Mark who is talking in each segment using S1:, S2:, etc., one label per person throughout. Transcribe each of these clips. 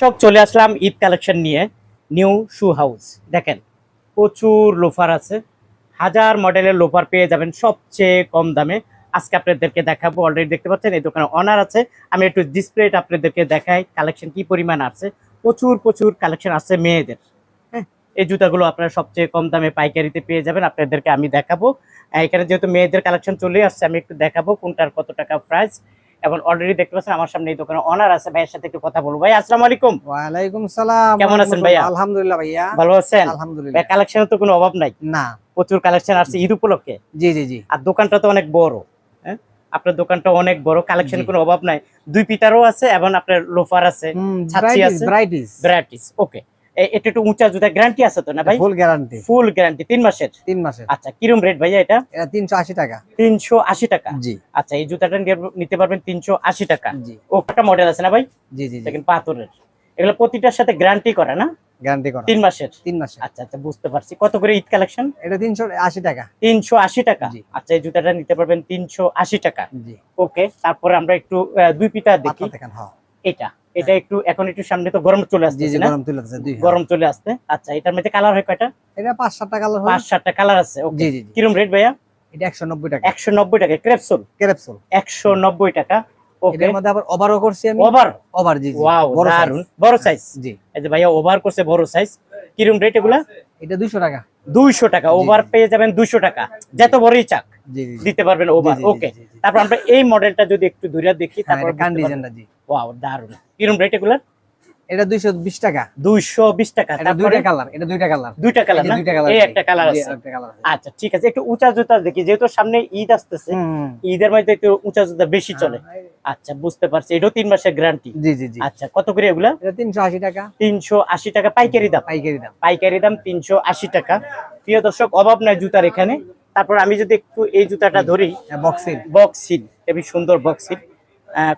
S1: সব চলে আসলাম ঈদ কালেকশন নিয়ে। নিউ শু হাউস দেখেন, প্রচুর লোফার আছে। হাজার মডেলের লোফার পেয়ে যাবেন সবচেয়ে কম দামে। আজকে আপনাদেরকে দেখাবো অলরেডি দেখতে পাচ্ছেন, এই দোকানে অনার আছে। আমি একটু ডিসপ্লেটা আপনাদেরকে দেখাই কালেকশন কি পরিমাণ আছে। প্রচুর প্রচুর কালেকশন আছে মেয়েদের। হ্যাঁ এই জুতাগুলো আপনারা সবচেয়ে কম দামে পাইকারিতে পেয়ে যাবেন, আপনাদেরকে আমি দেখাবো। এখানে যেহেতু মেয়েদের কালেকশন চলে আসছে, আমি একটু দেখাবো কোনটার কত টাকা প্রাইস এবং অলরেডি দেখতে পাচ্ছেন আমার সামনে এই দোকানে অনার আছে ভাইয়ের সাথে একটু কথা বলব। ভাই আসসালামু আলাইকুম।
S2: ওয়ালাইকুম সালাম
S1: কেমন আছেন ভাইয়া?
S2: আলহামদুলিল্লাহ ভাইয়া।
S1: ভালো আছেন?
S2: আলহামদুলিল্লাহ।
S1: কালেকশনের তো কোনো অভাব নাই?
S2: না।
S1: প্রচুর কালেকশন আসছে ঈদ উপলক্ষে।
S2: জি জি জি।
S1: আর দোকানটা তো অনেক বড় হ্যাঁ? আপনার দোকানটা অনেক বড় কালেকশন। কোনো অভাব নাই। দুই পিতারও আছে এবং আপনার লোফার আছে ছাত্রী আছে?
S2: ব্রাইটিস
S1: ভ্যারাইটিস ওকে এটা একটু উঁচা জুতা গ্যারান্টি আছে তো না ভাই?
S2: ফুল গ্যারান্টি
S1: ফুল গ্যারান্টি তিন মাসের?
S2: তিন মাসের।
S1: আচ্ছা কিরম রেট ভাইয়া এটা?
S2: তিনশো আশি টাকা।
S1: তিনশো আশি টাকা?
S2: জি।
S1: আচ্ছা এই জুতাটা নিতে পারবেন তিনশো আশি টাকা।
S2: জি।
S1: ও একটা মডেল আছে না ভাই?
S2: জি জি
S1: দেখেন পাথরের। এগুলো প্রতিটার সাথে গ্যারান্টি করে না?
S2: গ্যারান্টি করা।
S1: তিন মাসের?
S2: তিন মাসের।
S1: আচ্ছা আচ্ছা বুঝতে পারছি। কত করে ঈদ কালেকশন
S2: এটা তিনশো আশি টাকা।
S1: তিনশো আশি টাকা? আচ্ছা এই জুতাটা নিতে পারবেন তিনশো আশি টাকা।
S2: জি।
S1: ওকে তারপরে আমরা একটু দুই পিতা দেখি।
S2: হ্যাঁ।
S1: এটা। এটা একটু এখন একটু সামনে তো গরম চলে আসছে
S2: জি গরম দিচ্ছে দুই
S1: গরম চলে আসছে। আচ্ছা এটার মধ্যে কালার হয় কয়টা?
S2: এটা পাঁচ সাতটা কালার
S1: পাঁচ সাতটা কালার আছে ওকে কিরম রেট ভাইয়া?
S2: এটা একশো নব্বই টাকা।
S1: একশো নব্বই টাকা ক্রেপসুল
S2: ক্যাপসুল
S1: একশো নব্বই টাকা ওকে
S2: এটার মধ্যে আবার ওভারও করছি আমি।
S1: ওভার
S2: ওভার জি জি।
S1: ওয়াও
S2: বড়।
S1: দারুণ বড় সাইজ
S2: জি।
S1: এই যে ভাইয়া ওভার করছে বড় সাইজ কিরম রেট এগুলা?
S2: এটা দুইশো টাকা।
S1: দুইশো টাকা ওভার পেয়ে যাবেন দুইশো টাকা। যত বড়ই চাক
S2: জি জি জি।
S1: দিতে পারবেন ওভার ওকে। তারপর আমরা এই মডেলটা যদি একটু দূরে দেখি
S2: হ্যাঁ,
S1: তারপর
S2: জি।
S1: ওয়াও দারুণ কিরম রেট এগুলা
S2: এটা দুইশো বিশ টাকা।
S1: দুইশো বিশ টাকা।
S2: এটা দুইটা কালার এটা দুইটা কালার
S1: দুইটা কালার না?
S2: দুইটা কালার
S1: এই একটা কালার আছে।
S2: একটা কালার
S1: আচ্ছা ঠিক আছে। একটু উঁচা জুতা দেখি যেহেতু সামনে ঈদ আসতেছে ঈদের মধ্যে একটু উঁচা জুতা বেশি চলে। আচ্ছা বুঝতে পারছি। এটাও তিন মাসের গ্যারান্টি
S2: জি জি জি।
S1: আচ্ছা কত করে এগুলা?
S2: এটা তিনশো আশি টাকা।
S1: তিনশো আশি টাকা পাইকারি দাম।
S2: পাইকারি দাম।
S1: পাইকারি দাম তিনশো আশি টাকা। প্রিয় দর্শক অভাব নাই জুতার এখানে। তারপর আমি যদি একটু এই জুতাটা ধরি
S2: বক্সিং
S1: বক্স সিল খুবই সুন্দর বক্স সিল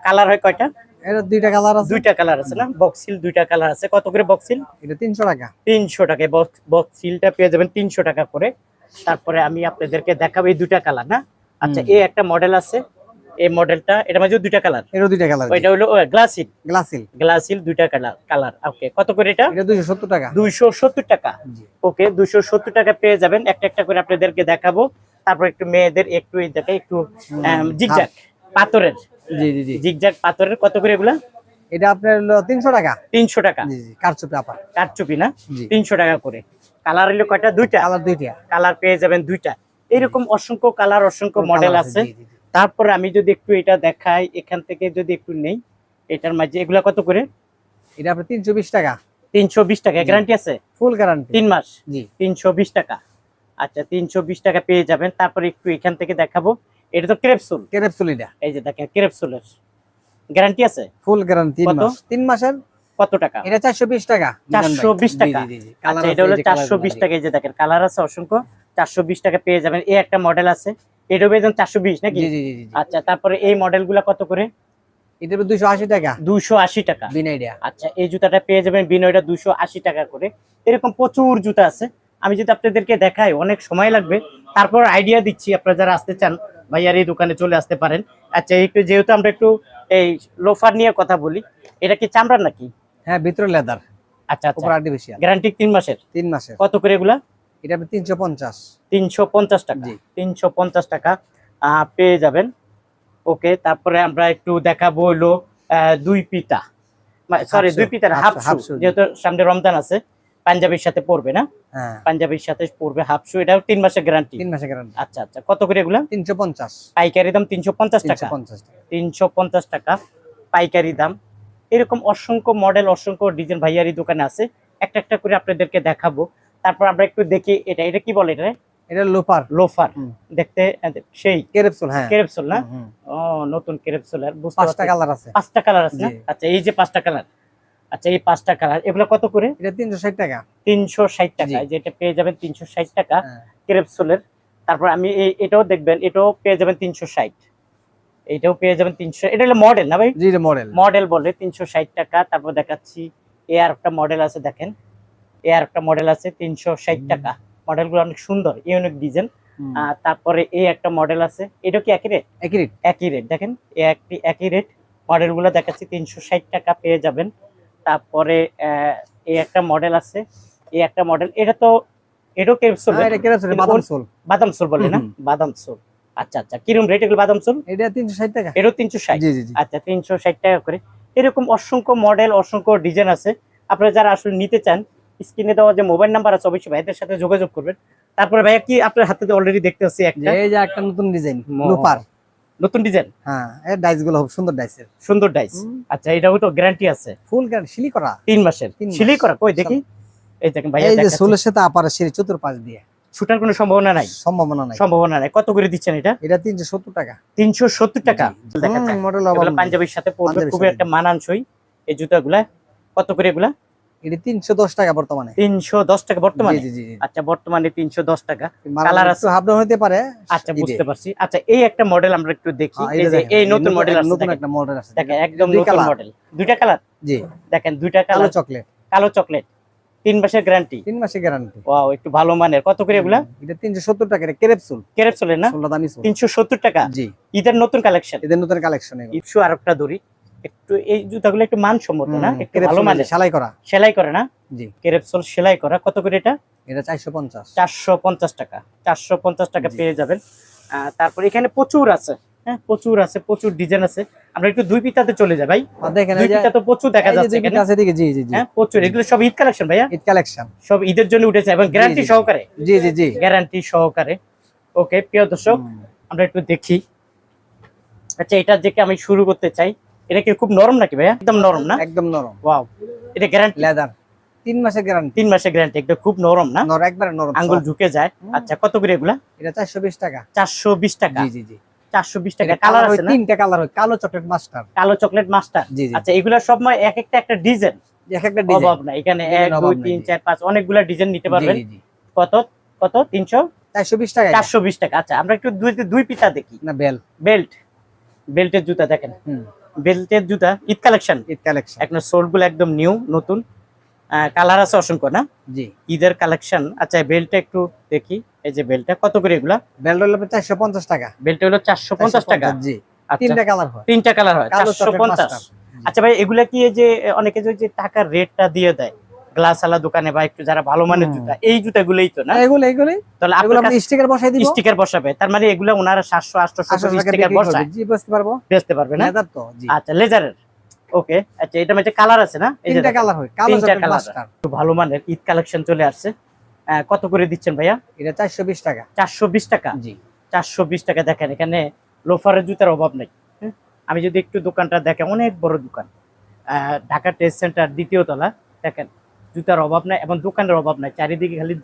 S1: কালার হয় কয়টা?
S2: এটা দুইটা কালার আছে?
S1: দুইটা কালার আছে না? বক্স সিল দুইটা কালার আছে। কত করে
S2: এটা টাকা।
S1: টাকায় পেয়ে যাবেন তিনশো টাকা করে। তারপরে আমি আপনাদেরকে দেখাবো এই দুইটা কালার না? আচ্ছা এই একটা মডেল আছে। এই মডেলটা এটা মাঝে দুইটা কালার।
S2: এটা দুইটা কালার
S1: ওইটা হলো গ্লাসিল
S2: গ্লাসিল
S1: গ্লাসিল দুইটা কালার কালার। ওকে কত করে এটা?
S2: এটা দুইশো সত্তর টাকা।
S1: দুইশো সত্তর টাকা। ওকে দুইশো সত্তর টাকা পেয়ে যাবেন। একটা একটা করে আপনাদেরকে দেখাবো। তারপর একটু মেয়েদের একটু এই দেখাই একটু জিগজাক পাথরের।
S2: জি জি জি।
S1: জিগজাক পাথরের কত করে এগুলা?
S2: এটা আপনার হলো তিনশো টাকা।
S1: তিনশো টাকা।
S2: জি জি কারচুপি
S1: কারচুপি না? তিনশো টাকা করে। কালার হলো কয়টা? দুইটা?
S2: কালার দুইটা।
S1: কালার পেয়ে যাবেন দুইটা। এরকম অসংখ্য কালার অসংখ্য মডেল আছে। তারপরে আমি যদি একটু এটা দেখাই এখান থেকে যদি একটু নেই এটার মাঝে এগুলা কত করে?
S2: এটা আপনার তিনশো বিশ টাকা।
S1: তিনশো বিশ টাকা। গ্যারান্টি আছে?
S2: Full guarantee.
S1: তিন মাস?
S2: জি।
S1: তিনশো বিশ টাকা। আচ্ছা তিনশো বিশ টাকা পেয়ে যাবেন। তারপরে একটু এখান থেকে দেখাবো। এটা তো ক্রেপসুল।
S2: ক্যাপসুল এটা।
S1: এই যে দেখেন ক্রেপসুলের। গ্যারান্টি আছে?
S2: ফুল গ্যারান্টি তিন মাস। তিন মাসের?
S1: কত টাকা?
S2: এটা চারশো বিশ টাকা।
S1: চারশো বিশ টাকা। আচ্ছা এটা হলো
S2: এই যে
S1: চারশো
S2: colour বিশগুলো,
S1: টাকা এই যে দেখেন কালার আছে অসংখ্য। চারশো বিশ টাকা পেয়ে যাবেন। এই একটা মডেল আছে। এটাও পেয়ে যাবেন চারশো বিশ নাকি?
S2: জি জি জি।
S1: আচ্ছা তারপরে এই মডেলগুলা কত করে?
S2: এটা দুইশো আশি টাকা।
S1: দুইশো আশি টাকা।
S2: বিন
S1: আচ্ছা এই জুতাটা পেয়ে যাবেন বিনয়টা টাকা করে। এরকম প্রচুর জুতা আছে। আমি যদি আপনাদেরকে দেখাই অনেক সময় লাগবে। তারপর আইডিয়া দিচ্ছি আপনারা যারা আসতে চান ভাইয়ার এই দোকানে চলে আসতে পারেন। আচ্ছা একটু যেহেতু আমরা একটু এই লোফার নিয়ে কথা বলি এটা কি চামড়ার নাকি?
S2: হ্যাঁ ভিতরে লেদার
S1: আচ্ছা
S2: উপর
S1: আচ্ছা
S2: আর্টিফিশিয়াল
S1: গ্যারান্টি তিন মাসের?
S2: তিন মাসের।
S1: কত করে এগুলা?
S2: এটা আপনার তিনশো পঞ্চাশ।
S1: তিনশো পঞ্চাশ টাকা।
S2: জি।
S1: তিনশো পঞ্চাশ টাকা আহ, পেয়ে যাবেন। ওকে তারপরে আমরা একটু দেখাবো হলো দুই পিতা সরি দুই পিতার হাফ। যেহেতু সামনে রমজান আছে। পাঞ্জাবির সাথে পড়বে না?
S2: হ্যাঁ।
S1: পাঞ্জাবির সাথে পড়বে হাফ শু এটাও তিন মাসের গ্যারান্টি
S2: তিন মাসের গ্যারান্টি
S1: আচ্ছা আচ্ছা কত করে এগুলা?
S2: তিনশো পঞ্চাশ।
S1: পাইকারি দাম তিনশো পঞ্চাশ টাকা। তিনশো পঞ্চাশ টাকা। পাইকারি দাম। এরকম অসংখ্য মডেল অসংখ্য ডিজাইন ভাইয়ারি দোকানে আছে। একটা একটা করে আপনাদেরকে দেখাবো। তারপর আমরা একটু দেখি এটা। এটা কি বলে এটা?
S2: এটা
S1: লোফার
S2: লোফার
S1: দেখতে সেই।
S2: ক্যাপসুল হ্যাঁ।
S1: কেরেপসুল না। ও নতুন কেরেপসুলের বুঝতে
S2: পাঁচটা কালার আছে।
S1: পাঁচটা কালার আছে আচ্ছা এই যে পাঁচটা কালার আচ্ছা এই পাঁচটা কালার এগুলো কত করে?
S2: এটা তিনশো ষাট টাকা।
S1: তিনশো ষাট টাকা। যেটা পেয়ে যাবেন তিনশো ষাট টাকা
S2: হ্যাঁ।
S1: ক্রেপসুলের তারপর আমি এটাও দেখবেন এটাও পেয়ে যাবেন তিনশো ষাট। এটাও পেয়ে যাবেন তিনশো এটা হলো মডেল না ভাই?
S2: জি এটা মডেল
S1: মডেল বলে তিনশো ষাট টাকা। তারপর দেখাচ্ছি এ আর একটা মডেল আছে দেখেন। এ আর একটা মডেল আছে তিনশো ষাট। টাকা। মডেলগুলো অনেক সুন্দর ইউনিক ডিজাইন তারপরে এই একটা মডেল আছে। এটা কি একই রেট
S2: একই রেট
S1: একই রেট দেখেন। এ একটি একই রেট মডেলগুলো দেখাচ্ছি তিনশো ষাট টাকা পেয়ে যাবেন। তারপরে এই একটা মডেল আছে। এই একটা মডেল এটা তো এটাও ক্যাপসুল
S2: এটা
S1: কিন্তু
S2: বাদাম সোল
S1: বাদাম সোল বলে না? বাদাম সোল আচ্ছা আচ্ছা কিরম রেট এগুলো বাদাম সোল
S2: এটা তিনশো ষাট টাকা।
S1: এটাও তিনশো ষাট?
S2: জি জি
S1: আচ্ছা তিনশো ষাট টাকা করে। এরকম অসংখ্য মডেল অসংখ্য ডিজাইন আছে। আপনারা যারা আসলে নিতে চান স্ক্রিনে দেওয়া যে মোবাইল নাম্বার আছে অবশ্যই ভাইদের সাথে যোগাযোগ করবেন। তারপরে ভাইয়া কি আপনার হাতে অলরেডি দেখতে পাচ্ছি একটা?
S2: এই যে একটা নতুন ডিজাইন লোপার
S1: নতুন ডিজাইন?
S2: হ্যাঁ এর ডাইসগুলো খুব সুন্দর ডাইসের
S1: সুন্দর ডাইস আচ্ছা এটাও তো গ্যারান্টি আছে।
S2: ফুল গ্যারান্টি সিলি করা
S1: তিন মাসের।
S2: তিন মাস।
S1: সিলি করা কই দেখি। এই দেখেন ভাইয়া
S2: এই যে। সোলের সাথে আপার সিঁড়ি চতুর্পাশ দিয়ে।
S1: ছুটার কোনো সম্ভাবনা নাই?
S2: সম্ভাবনা নাই।
S1: সম্ভাবনা নাই। কত করে দিচ্ছেন এটা?
S2: এটা তিনশো সত্তর টাকা।
S1: তিনশো সত্তর টাকা। দেখাচ্ছে।
S2: মডেল
S1: এগুলো পাঞ্জাবির সাথে খুবই
S2: সাথে।
S1: একটা মানানসই। এই জুতাগুলা কত করে এগুলা?
S2: এটা তিনশো দশ টাকা বর্তমানে।
S1: তিনশো দশ টাকা বর্তমানে?
S2: জি জি জি
S1: আচ্ছা বর্তমানে টাকা।
S2: কালার
S1: কালার
S2: আছে? হাফ ডাউন হতে পারে।
S1: আচ্ছা বুঝতে পারছি। আচ্ছা এই একটা মডেল আমরা একটু দেখি। এই যে
S2: দেখেন,
S1: এই নতুন মডেল আছে
S2: নতুন একটা মডেল আছে।
S1: দেখেন একদম নতুন মডেল দুইটা কালার
S2: জি।
S1: দেখেন দুইটা
S2: কালো চকলেট
S1: কালো চকলেট তিন মাসের গ্যারান্টি
S2: তিন মাসে গ্যারান্টি
S1: ওয়াও একটু ভালো মানের। কত করে এগুলা?
S2: এটা তিনশো সত্তর টাকা এটা কেরেপসুল
S1: কেরেপ চলে না?
S2: ষোলো দামি সোল
S1: তিনশো সত্তর টাকা?
S2: জি।
S1: ঈদের নতুন কালেকশন
S2: এদের নতুন কালেকশন
S1: আর একটা দড়ি। একটু এই জুতাগুলো একটু মানসম্মত না? একটু ভালো মানের।
S2: সেলাই করা।
S1: সেলাই করে না?
S2: জি।
S1: কেরেপসোল সেলাই করা কত করে এটা?
S2: এটা চারশো পঞ্চাশ।
S1: চারশো পঞ্চাশ টাকা। চারশো পঞ্চাশ টাকা পেয়ে যাবেন। তারপর এখানে প্রচুর আছে হ্যাঁ প্রচুর আছে প্রচুর ডিজাইন আছে। আমরা একটু দুই পিতাতে চলে যাই ভাই।
S2: দেখেন
S1: দুই পিতা তো প্রচুর দেখা যাচ্ছে এখানে।
S2: আছে জি জি জি।
S1: হ্যাঁ প্রচুর। এগুলো সব ঈদ কালেকশন ভাইয়া?
S2: ঈদ কালেকশন।
S1: সব ঈদের জন্য উঠেছে এবং গ্যারান্টি সহকারে।
S2: জি জি জি।
S1: গ্যারান্টি সহকারে। ওকে প্রিয় দর্শক আমরা একটু দেখি। আচ্ছা এটা থেকে আমি শুরু করতে চাই। এটা কি খুব নরম নাকি ভাইয়া? একদম নরম না?
S2: একদম নরম।
S1: ওয়াও। এটা গ্যারান্টি
S2: লেদার তিন মাসের গ্যারান্টি
S1: তিন মাসের গ্যারান্টি একদম খুব নরম না?
S2: নরম একবারে নরম।
S1: আঙ্গুল। ঝুঁকে যায়। আচ্ছা কত করে এগুলা?
S2: এটা চারশো বিশ টাকা।
S1: চারশো বিশ টাকা?
S2: জি জি জি।
S1: চারশো বিশ টাকা কালার আছে না?
S2: তিনটা কালার হয় কালো চকলেট মাস্টার
S1: কালো চকলেট মাস্টার
S2: জি জি।
S1: আচ্ছা এগুলা সব এক একটা একটা ডিজাইন
S2: এক একটা ডিজাইন
S1: অভাব না এখানে এক
S2: Design অভাব
S1: দুই
S2: নাই,
S1: তিন
S2: জি।
S1: চার পাঁচ অনেকগুলা ডিজাইন নিতে পারবেন
S2: জি জি।
S1: কত? কত? তিনশো?
S2: চারশো বিশ টাকা এটা।
S1: চারশো বিশ টাকা। আচ্ছা আমরা একটু দুই দুই পিতা দেখি।
S2: না বেল
S1: বেল্ট বেল্টের জুতা দেখেন।
S2: হুম।
S1: বেল্টের জুতা ঈদ কালেকশন।
S2: ঈদ কালেকশন।
S1: এখন সোলগুলো একদম নিউ নতুন। কালার আছে অসংখ্য না?
S2: জি।
S1: ঈদের কালেকশন। আচ্ছা বেল্টটা একটু দেখি। এই যে বেল্টটা কত করে এগুলা?
S2: বেল্ট হলো চারশো পঞ্চাশ টাকা।
S1: বেল্ট হলো চারশো পঞ্চাশ টাকা?
S2: জি।
S1: আচ্ছা।
S2: তিনটা কালার হয়।
S1: তিনটা কালার হয়
S2: কালো
S1: চারশো
S2: চকলেট
S1: পঞ্চাশ
S2: মাস্টার
S1: আচ্ছা ভাই এগুলা কি এই যে অনেকে যে টাকার রেটটা দিয়ে দেয় গ্লাস আলা দোকানে বা একটু যারা ভালো মানের জুতা এই জুতাগুলোই তো না?
S2: এগুলো এগুলো
S1: তাহলে
S2: আপনি স্টিকার বসাই দিব।
S1: স্টিকার বসাবে। তার মানে এগুলা ওনারা সাতশো আটশো
S2: আটশো টাকা
S1: স্টিকার বসায়।
S2: জি বুঝতে পারব।
S1: বেচতে পারবে না?
S2: লেদার তো জি।
S1: আচ্ছা লেজারের। ওকে আচ্ছা এটা মধ্যে কালার আছে না? এই যে
S2: তিনটা কালার হয়। কালো
S1: তিনটা colour।
S2: মাস্টার
S1: ভালো মানের ঈদ কালেকশন চলে আসছে। কত করে দিচ্ছেন ভাইয়া?
S2: এটা চারশো বিশ টাকা।
S1: চারশো বিশ টাকা?
S2: জি।
S1: চারশো বিশ টাকা দেখেন এখানে লোফারের জুতার অভাব নেই। হ্যাঁ? আমি যদি একটু দোকানটা দেখেন অনেক বড় দোকান। ঢাকা টেস্ট সেন্টার দ্বিতীয় তলা দেখেন। জুতার অভাব নাই এবং দোকানের অভাব নাই চারিদিকে খালি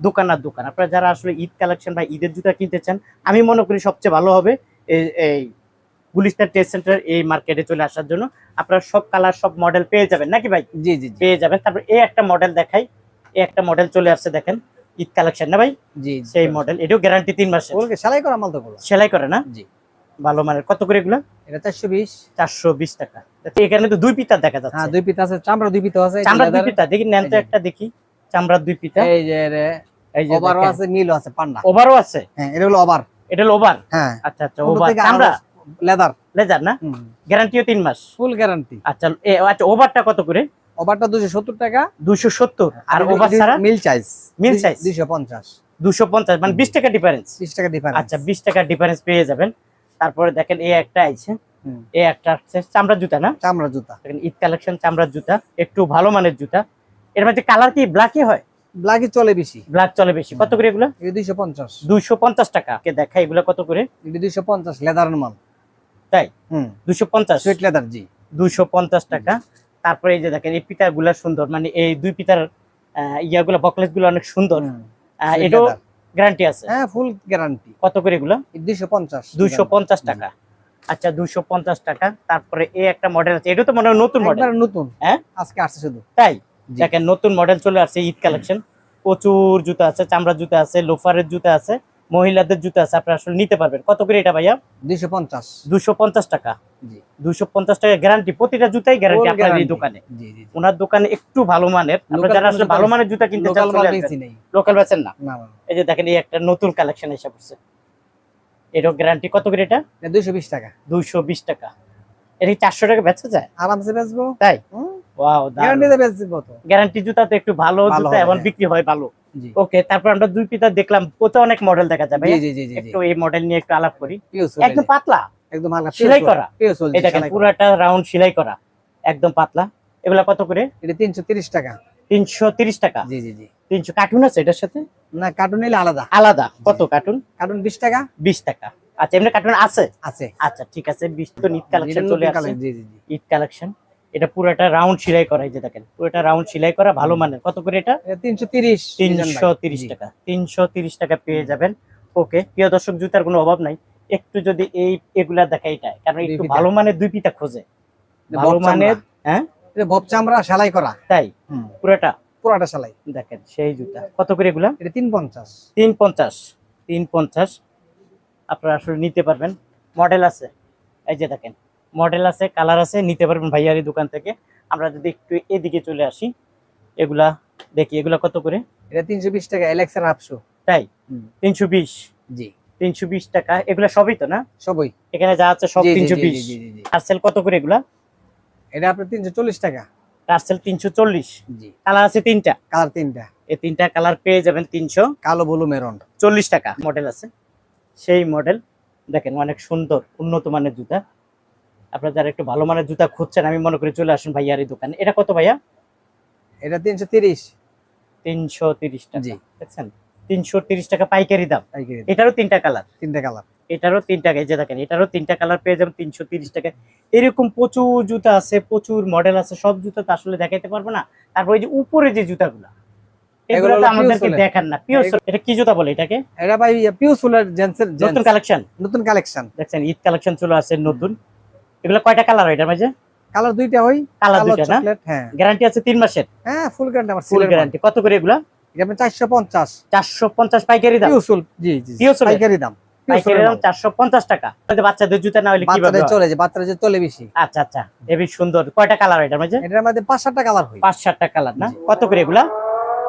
S1: দোকান আর দোকান। আপনারা যারা আসলে ঈদ কালেকশন বা ঈদের জুতা কিনতে চান আমি মনে করি সবচেয়ে ভালো হবে এই- গুলিস্তান টেস্ট সেন্টার এই মার্কেটে চলে আসার জন্য। আপনারা সব কালার সব মডেল পেয়ে যাবেন নাকি ভাই?
S2: জি জি
S1: পেয়ে যাবেন। তারপর এই একটা মডেল দেখাই এই একটা মডেল চলে আসছে দেখেন ঈদ কালেকশন না ভাই?
S2: জি
S1: সেই মডেল এটাও গ্যারান্টি তিন
S2: ওগুলোকে সেলাই করা মাল তো
S1: সেলাই করে না?
S2: জি।
S1: ভালো মানের। কত করে এগুলো?
S2: এটা চারশো বিশ।
S1: চারশো বিশ টাকা। এখানে তো দুই পিতা দেখা
S2: হ্যাঁ
S1: যাচ্ছে
S2: দুই পিতা আছে চামড়া দুই পিতা আছে
S1: চামড়ার দুই পিতা দেখি নেন তো একটা দেখি। চামড়ার দুই পিতা।
S2: এই যে রে
S1: এই যে
S2: ওভারও আছে আছে পান্ডা।
S1: ওভারও আছে?
S2: হ্যাঁ এটা হলো ওভার।
S1: এটা ওভার?
S2: হ্যাঁ।
S1: আচ্ছা আচ্ছা ওভার চামড়া?
S2: লেদার।
S1: লেজার না? গ্যারান্টিও তিন মাস?
S2: Full guarantee.
S1: আচ্ছা আচ্ছা ওভারটা কত করে?
S2: ওভারটা দুশো সত্তর টাকা।
S1: দুশো সত্তর। আর ওভার ছাড়া?
S2: মিল চাইজ
S1: মিল size?
S2: দুশো পঞ্চাশ।
S1: দুশো পঞ্চাশ মানে বিশ টাকা ডিফারেন্স
S2: বিশ টাকা ডিফারেন্স
S1: আচ্ছা বিশ টাকা ডিফারেন্স পেয়ে যাবেন। তারপরে দেখেন এই একটা আছে। এই একটা আছে চামড়ার জুতা না?
S2: চামড়া জুতা।
S1: দেখেন ঈদ কালেকশন চামড়ার জুতা একটু ভালো মানের জুতা। এর মধ্যে কালার কি ব্ল্যাকই হয়?
S2: ব্ল্যাকই চলে বেশি।
S1: ব্ল্যাক চলে বেশি। কত করে এগুলো?
S2: এটা দুইশো পঞ্চাশ।
S1: দুইশো পঞ্চাশ টাকা। কে দেখা এগুলো কত করে?
S2: এটা দুইশো পঞ্চাশ লেদার মাল।
S1: তাই?
S2: হুম।
S1: দুইশো পঞ্চাশ?
S2: সুইট লেদার জি।
S1: দুইশো পঞ্চাশ টাকা। তারপরে এই যে দেখেন এই পিতা গুলা সুন্দর। মানে এই দুই পিতার ইয়াগুলা বকলেসগুলো অনেক সুন্দর। এটাও
S2: leather।
S1: গ্যারান্টি আছে?
S2: হ্যাঁ ফুল গ্যারান্টি
S1: কত করে এগুলো?
S2: দুইশো পঞ্চাশ।
S1: দুইশো পঞ্চাশ টাকা। আচ্ছা দুইশো পঞ্চাশ টাকা। তারপরে এই একটা মডেল আছে। এটা তো মনে হয় নতুন মডেল
S2: নতুন।
S1: হ্যাঁ?
S2: আজকে আসছে শুধু।
S1: তাই? দেখেন নতুন মডেল চলে আসছে ঈদ কালেকশন প্রচুর জুতা আছে চামড়ার জুতা আছে লোফারের জুতা আছে। মহিলাদের জুতা আছে আপনারা আসলে নিতে পারবেন। কত করে এটা ভাইয়া?
S2: দুইশো পঞ্চাশ।
S1: দুশো পঞ্চাশ টাকা।
S2: জি।
S1: দুশো পঞ্চাশ টাকা গ্যারান্টি প্রতিটা জুতাই গ্যারান্টি আপনার এই দোকানে।
S2: জি জি
S1: ওনার দোকানে একটু ভালো মানের। আপনারা যারা আসলে ভালো মানের জুতা কিনতে চান
S2: লোকাল
S1: বেচেন না? এই যে দেখেন এই একটা নতুন কালেকশন এসে পড়ছে। এটাও গ্যারান্টি কত করে এটা?
S2: দুইশো বিশ টাকা।
S1: দুইশো বিশ টাকা। এটা কি চারশো টাকা বেচা যায়?
S2: আরামসে বেচবো।
S1: তাই? ওয়াও
S2: গ্যারান্টি
S1: জুতা তো একটু ভালো জুতা এবং
S2: হ্যাঁ।
S1: বিক্রি হয় ভালো। ওকে তারপর আমরা দুই পিতা দেখলাম কত অনেক মডেল দেখা যাবে
S2: জি
S1: একটু এই মডেল নিয়ে একটু আলাপ করি। একদম পাতলা?
S2: একদম হালকা
S1: সেলাই করা। এই দেখেন পুরাটা রাউন্ড সেলাই করা একদম পাতলা। এগুলা কত করে?
S2: এটা 330 টাকা।
S1: তিনশো তিরিশ টাকা?
S2: জি জি জি।
S1: তিনশো কার্টুন আছে এটার সাথে?
S2: না কার্টুন নিলে আলাদা।
S1: আলাদা। কত কার্টুন
S2: কার্টুন 20 টাকা।
S1: বিশ টাকা। আচ্ছা এমনি কার্টুন আছে?
S2: আছে।
S1: আচ্ছা ঠিক আছে বিশ তো ঈদ কালেকশন
S2: এটা
S1: চলে
S2: জি জি জি।
S1: ঈদ কালেকশন এটা পুরোটা রাউন্ড সেলাই করা যে দেখেন পুরোটা রাউন্ড সেলাই করা ভালো মানের। কত করে এটা?
S2: এটা 330
S1: তিনশো তিরিশ টাকা। তিনশো তিরিশ টাকা পেয়ে যাবেন। ওকে প্রিয় দর্শক জুতার কোনো অভাব নাই। একটু যদি এই এগুলা দেখা এটা কারণ একটু ভালো মানের দুই পিতা খোঁজে। ভালো মানের হ্যাঁ?
S2: এটা বব চামড়া সেলাই করা।
S1: তাই? পুরোটা?
S2: পুরাটা সেলাই।
S1: দেখেন সেই জুতা। কত করে এগুলা?
S2: এটা 350
S1: তিন পঞ্চাশ। তিন পঞ্চাশ। আপনারা আসলে নিতে পারবেন। মডেল আছে। এই যে দেখেন মডেল আছে কালার আছে নিতে পারবেন ভাইয়ারি দোকান থেকে। আমরা যদি একটু এদিকে চলে আসি এগুলা দেখি এগুলা কত করে?
S2: এটা 320 টাকা এলেক্সার হাফশো
S1: তাই। তিনশো বিশ?
S2: জি।
S1: তিনশো বিশ টাকা এগুলা সবই তো না?
S2: সবই।
S1: এখানে যা আছে সব তিনশো বিশ।
S2: জি, জি।
S1: কত করে এগুলা?
S2: এটা আপনার 340 টাকা।
S1: টার্সেল তিনশো চল্লিশ।
S2: জি।
S1: কালার আছে তিনটা?
S2: কালার তিনটা।
S1: এই তিনটা কালার পেয়ে যাবেন তিনশো।
S2: কালো ব্লু মেরুন।
S1: চল্লিশ টাকা মডেল আছে। সেই মডেল দেখেন অনেক সুন্দর উন্নত মানের জুতা। আপনারা যারা একটু ভালো মানের জুতা খুঁজছেন আমি মনে করি চলে আসুন ভাইয়ার এই দোকানে। এটা কত ভাইয়া?
S2: এটা 330
S1: তিনশো তিরিশ টাকা।
S2: জি।
S1: দেখছেন? তিনশো তিরিশ টাকা পাইকারি দাম। এটারও তিনটা কালার?
S2: তিনটা কালার।
S1: এটারও তিনটা এই যে দেখেন এটারও তিনটা কালার পেয়ে যাবেন তিনশো তিরিশ টাকা এরকম প্রচুর জুতা আছে প্রচুর মডেল আছে সব জুতা তো আসলে দেখাইতে পারব না। তারপর এই যে উপরে যে জুতাগুলা এগুলো তো আমাদেরকে দেখান না। পিওর এটা কি জুতা বলে এটাকে?
S2: এটা ভাই পিউ সোলার জেন্সের
S1: নতুন কালেকশন
S2: নতুন কালেকশন
S1: দেখছেন ঈদ কালেকশন চলে আসছে নতুন। এগুলো কয়টা কালার হয় এটার মাঝে?
S2: কালার দুইটা হই
S1: কালার দুইটা না?
S2: হ্যাঁ।
S1: গ্যারান্টি আছে তিন মাসের?
S2: হ্যাঁ ফুল গ্যারান্টি আমার
S1: ফুল
S2: গ্যারান্টি
S1: কত করে এগুলা?
S2: এটা আপনি 450
S1: চারশো পঞ্চাশ পাইকারি দাম?
S2: পিউ সোল জি জি জি, পাইকারি দাম।
S1: পাইকারি দাম
S2: মাল।
S1: চারশো পঞ্চাশ টাকা। তাহলে বাচ্চাদের জুতা না হলে কীভাবে
S2: বাচ্চাদের? চলে যায় বাচ্চারা যে চলে বেশি।
S1: আচ্ছা আচ্ছা। হেবি সুন্দর। কয়টা কালার এটার মাঝে?
S2: এটার মধ্যে পাঁচ সাতটা কালার হই
S1: পাঁচ সাতটা কালার না? কত করে এগুলা?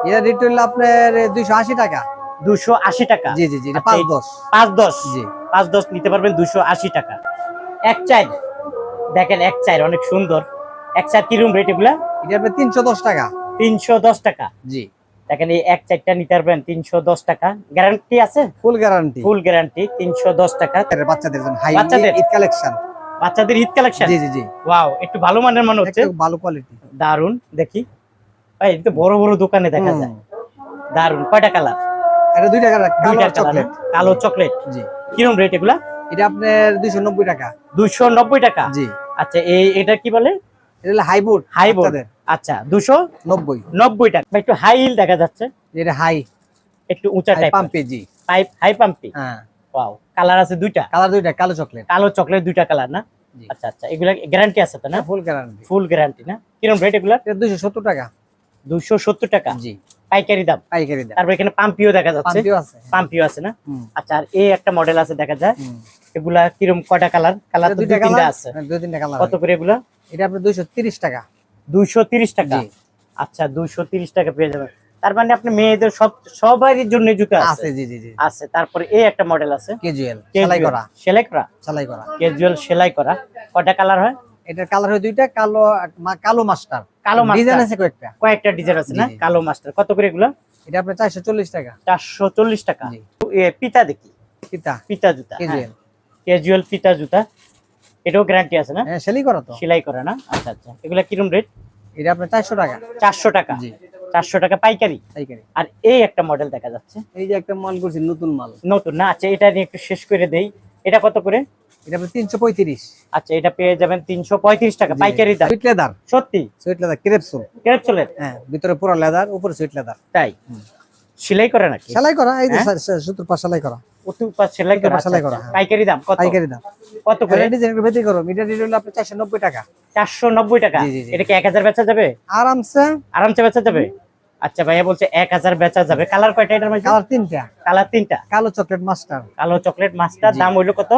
S2: এটা রিটেল আপনার দুইশো আশি টাকা।
S1: দুশো আশি টাকা?
S2: জি জি জি এটা
S1: আচ্ছা,
S2: পাঁচ
S1: এই-
S2: দশ।
S1: পাঁচ দশ।
S2: জি।
S1: পাঁচ দশ নিতে পারবেন দুশো আশি টাকা। এক চার দেখেন এক চার অনেক সুন্দর। এক চার কিরম রেট এগুলা?
S2: এটা আপনার তিনশো দশ টাকা।
S1: তিনশো দশ টাকা।
S2: জি।
S1: দেখেন এই এক চারটা নিতে পারবেন তিনশো দশ টাকা। গ্যারান্টি আছে?
S2: ফুল গ্যারান্টি
S1: ফুল গ্যারান্টি তিনশো দশ টাকা।
S2: বাচ্চাদের জন্য হাই
S1: বাচ্চাদের?
S2: ঈদ কালেকশন
S1: বাচ্চাদের ঈদ কালেকশন
S2: জি জি জি।
S1: ওয়াও একটু ভালো মানের মনে হচ্ছে।
S2: ভালো কোয়ালিটি
S1: দারুণ দেখি। ভাই এটা বড় বড় দোকানে দেখা যায়। দারুণ কয়টা কালার
S2: এটা দুইটা কালার
S1: দুইটা কালার
S2: চকলেট
S1: কালো চকলেট
S2: জি।
S1: কিরম রেট এগুলা?
S2: এটা আপনার দুইশো নব্বই টাকা।
S1: দুশো নব্বই টাকা?
S2: জি।
S1: আচ্ছা এই এটা কি বলে?
S2: এটা হাইবোর্ড
S1: হাই বোর্ড আচ্ছা দুশো
S2: নব্বই।
S1: নব্বই টাকা। একটু হাই হিল দেখা যাচ্ছে।
S2: এটা হাই
S1: একটু উঁচা টাইপ
S2: পাম্পে জি।
S1: পাইপ হাই পাম্পি
S2: হ্যাঁ।
S1: ওয়াও কালার আছে দুইটা?
S2: কালার দুইটা কালো চকলেট
S1: কালো চকলেট দুইটা কালার না? আচ্ছা আচ্ছা এগুলা গ্যারান্টি আছে তো না?
S2: ফুল গ্যারান্টি
S1: ফুল গ্যারান্টি না? কিরম রেট এগুলা
S2: এটা দুইশো সত্তর টাকা।
S1: দুশো সত্তর টাকা।
S2: জি।
S1: পাইকারি দাম।
S2: পাইকারি দাম।
S1: তারপর এখানে পাম্পিও দেখা যাচ্ছে।
S2: পাম্পিও আছে
S1: না? আচ্ছা আর এই একটা মডেল আছে দেখা যায়। এগুলা কিরম কয়টা কালার কালার দুই তিনটা আছে।
S2: হ্যাঁ, দুই তিনটা কালার
S1: কত করে এগুলা?
S2: এটা আপনার দুইশো তিরিশ টাকা।
S1: দুইশো তিরিশ টাকা? আচ্ছা দুইশো তিরিশ টাকা পেয়ে যাবেন। তার মানে আপনি মেয়েদের সব সবারই জন্য জুতো
S2: আছে। জি জি জি।
S1: আছে। তারপরে এই একটা মডেল আছে।
S2: কেজুয়াল সেলাই করা।
S1: সেলাই করা।
S2: সেলাই করা।
S1: ক্যাজুয়াল সেলাই করা। কয়টা কালার হয়?
S2: এটার কালার হয় দুইটা কালো কালো মাস্টার।
S1: কালো
S2: ডিজাইন আছে কয়েকটা।
S1: কয়েকটা ডিজাইন আছে না? কালো মাস্টার। কত করে এগুলো?
S2: এটা আপনার চারশো চল্লিশ টাকা।
S1: চারশো চল্লিশ টাকা। এ, পিতা দেখি
S2: পিতা।
S1: পিতা জুতা
S2: কেজুয়াল
S1: ক্যাজুয়াল পিতা জুতা। এটাও গ্যারান্টি আছে না?
S2: হ্যাঁ সেলাই করা তো।
S1: সেলাই করা না? আচ্ছা আচ্ছা। এগুলা কিরম রেট
S2: এটা আপনার চারশো টাকা।
S1: চারশো টাকা।
S2: জি।
S1: চারশো টাকা পাইকারি?
S2: পাইকারি।
S1: আর এই একটা মডেল দেখা যাচ্ছে।
S2: এই যে একটা মাল করছি নতুন মাল।
S1: নতুন না? আচ্ছা এটা নিয়ে একটু শেষ করে দেই। এটা কত করে?
S2: এটা পঁয়ত্রিশ।
S1: আচ্ছা এটা পেয়ে যাবেন তিনশো পঁয়ত্রিশ টাকা পাইকারি দাম।
S2: সুইট লেদার
S1: সত্যি?
S2: সুইট লেদার ক্রেপসুল
S1: ক্রেপসোলের
S2: হ্যাঁ ভিতরে পুরো লেদার উপরে সুইট লেদার
S1: তাই? সেলাই করে নাকি?
S2: সেলাই করা এই যে
S1: হ্যাঁ?
S2: সুতোর পা সেলাই করা।
S1: অতুর পাশ সেলাই করা
S2: সেলাই
S1: আচ্ছা,
S2: করা। হ্যাঁ।
S1: পাইকারি দাম কত?
S2: পাইকারি দাম।
S1: কত করে?
S2: করো টাকা।
S1: এটা কি বেচা যাবে?
S2: আরামসে।
S1: আরামসে বেচা যাবে? আচ্ছা ভাইয়া বলছে এক হাজার বেচা যাবে। কালার কয়টা এটার মধ্যে?
S2: কালার তিনটা।
S1: কালার তিনটা।
S2: কালো চকলেট মাস্টার
S1: কালো চকলেট মাছটার
S2: জি।
S1: দাম হইল কত?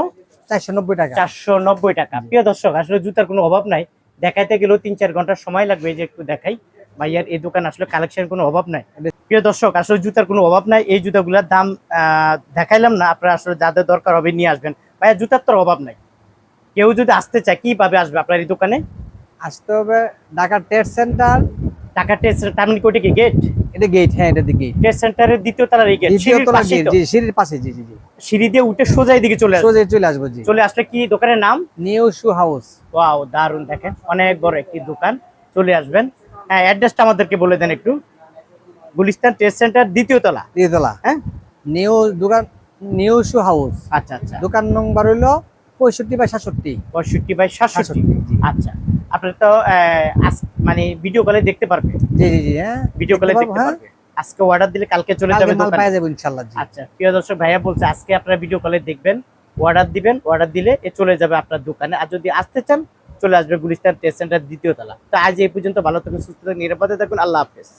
S2: চারশো নব্বই টাকা।
S1: চারশো নব্বই টাকা। প্রিয় দর্শক আসলে জুতার কোনো অভাব নাই। দেখাইতে গেলেও তিন চার ঘণ্টার সময় লাগবে যে একটু দেখাই। ভাইয়ার এই দোকান আসলে কালেকশন কোনো অভাব নাই। প্রিয় দর্শক আসলে জুতার কোনো অভাব নাই। এই জুতাগুলোর দাম আহ, দেখাইলাম না। আপনারা আসলে যাদের দরকার হবে নিয়ে আসবেন। ভাইয়া জুতার তো অভাব নাই। কেউ যদি আসতে চায় কীভাবে আসবে আপনার এই দোকানে?
S2: আসতে হবে ঢাকা ট্রেড সেন্টার
S1: টাকা টেস্ট তার মানে কোটি কি গেট
S2: এটা গেট হ্যাঁ এটা গেট
S1: টেস্ট সেন্টারের দ্বিতীয় তলার এই গেট সিঁড়ির
S2: তলা
S1: পাশেই
S2: গেট
S1: তো?
S2: জি সিঁড়ির পাশে জি জি জি।
S1: সিঁড়ি দিয়ে উঠে সোজা দিকে চলে আসবে।
S2: সোজা চলে আসব জি।
S1: চলে আসলে কি দোকানের নাম?
S2: নিউ শু হাউস
S1: ওয়াও দারুণ দেখেন অনেক বড় একটি দোকান। চলে আসবেন। হ্যাঁ অ্যাড্রেসটা আমাদেরকে বলে দেন একটু। গুলিস্তান টেস্ট সেন্টার দ্বিতীয় তলা।
S2: দ্বিতলা
S1: হ্যাঁ?
S2: নিউ দোকান নিউ শু হাউস
S1: আচ্ছা আচ্ছা।
S2: দোকান নম্বর হইল পঁয়ষট্টি বাই সাতষট্টি।
S1: পঁয়ষট্টি বাই সাতষট্টি। আচ্ছা। আপনার তো আহ, আজ- মানে ভিডিও কলে দেখতে পারবে।
S2: জি জি জি হ্যাঁ।
S1: ভিডিও কলে
S2: দেখতে পারব,
S1: আজকে অর্ডার দিলে কালকে চলে যাবে
S2: মাল
S1: দোকানে।
S2: পাওয়া যাবে ইনশাআল্লাহ জি।
S1: আচ্ছা প্রিয় দর্শক ভাইয়া বলছে আজকে আপনারা ভিডিও কলে দেখবেন অর্ডার দিবেন অর্ডার দিলে এ চলে যাবে আপনার দোকানে। আর যদি আসতে চান চলে আসবে গুলিস্তান টেস্ট সেন্টার দ্বিতীয় তলা। তো আজ এই পর্যন্ত ভালো থাকুন সুস্থ থাকুন নিরাপদে থাকুন আল্লাহ হাফেজ।